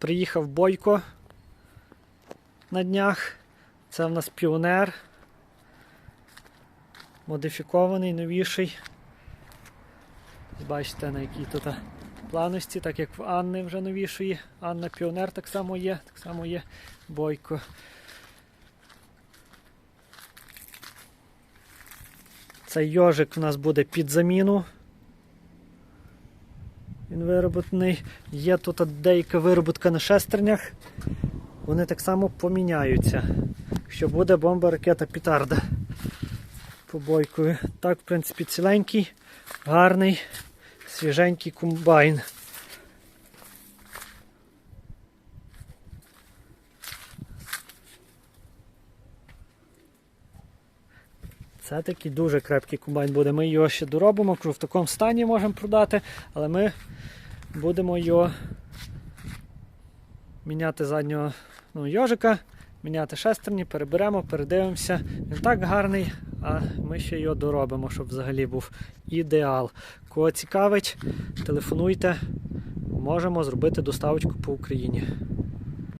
Приїхав Бойко на днях. Це в нас піонер. Модифікований, новіший. Бачите, на якій тут плавності, так як в Анни вже новішої. Анна Піонер так само є, так само є Бойко. Цей йожик у нас буде під заміну. Він вироботний. Є тут деяка вироботка на шестернях. Вони так само поміняються. Якщо буде бомба ракета Пітарда по бойкою. Так, в принципі, ціленький, гарний, свіженький комбайн. Це такий дуже крепкий комбайн буде. Ми його ще доробимо, в такому стані можемо продати, але ми будемо його міняти заднього ну, йожика, міняти шестерні, переберемо, передивимося. Він так гарний, а ми ще його доробимо, щоб взагалі був ідеал. Кого цікавить, телефонуйте, можемо зробити доставочку по Україні.